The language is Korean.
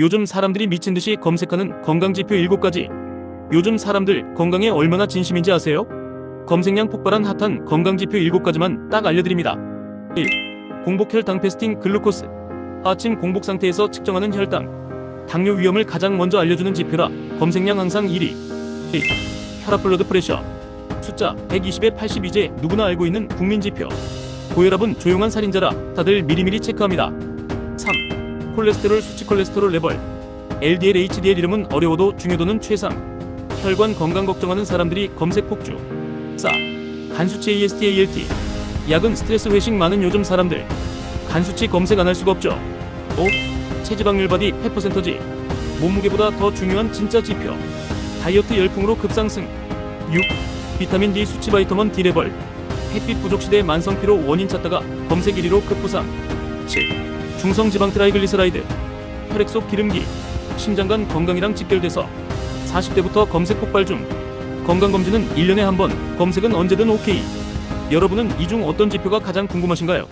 요즘 사람들이 미친 듯이 검색하는 건강지표 7가지. 요즘 사람들 건강에 얼마나 진심인지 아세요? 검색량 폭발한 핫한 건강지표 7가지만 딱 알려드립니다. 1. 공복 혈당 패스팅 글루코스. 아침 공복 상태에서 측정하는 혈당. 당뇨 위험을 가장 먼저 알려주는 지표라 검색량 항상 1위. 2. 혈압 블러드 프레셔. 숫자 120에 82제 누구나 알고 있는 국민 지표. 고혈압은 조용한 살인자라 다들 미리미리 체크합니다. 3. 콜레스테롤 수치 콜레스테롤 레벨. LDL, HDL 이름은 어려워도 중요도는 최상. 혈관 건강 걱정하는 사람들이 검색 폭주. 4. 간 수치 AST, ALT. 약은 스트레스 회식 많은 요즘 사람들. 간 수치 검색 안 할 수가 없죠. 5. 체지방률 바디 펫 퍼센터지. 몸무게보다 더 중요한 진짜 지표. 다이어트 열풍으로 급상승. 6. 비타민 D 수치 바이터먼 D 레벨. 햇빛 부족 시대 만성 피로 원인 찾다가 검색 1위로 급부상. 7. 중성 지방 트라이글리세라이드. 혈액 속 기름기. 심장관 건강이랑 직결돼서 40대부터 검색 폭발 중. 건강검진은 1년에 한 번, 검색은 언제든 오케이. 여러분은 이 중 어떤 지표가 가장 궁금하신가요?